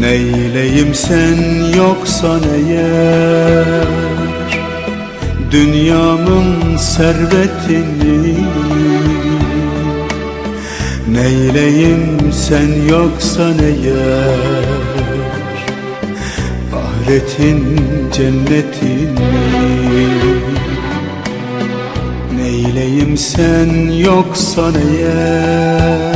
Neyleyim sen yoksan eğer Dünyamın servetini. Neyleyim sen yoksan eğer Ahiretin cennetini. Neyleyim sen yoksan eğer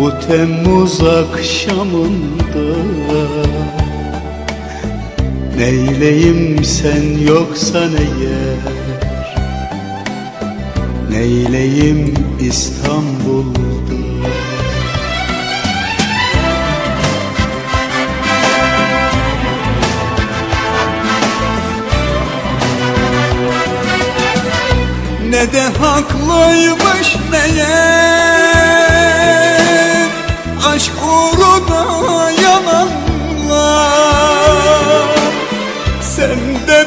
bu Temmuz akşamında Neyleyim sen yoksan eğer Neyleyim İstanbul'da? Ne de haklıymış meğer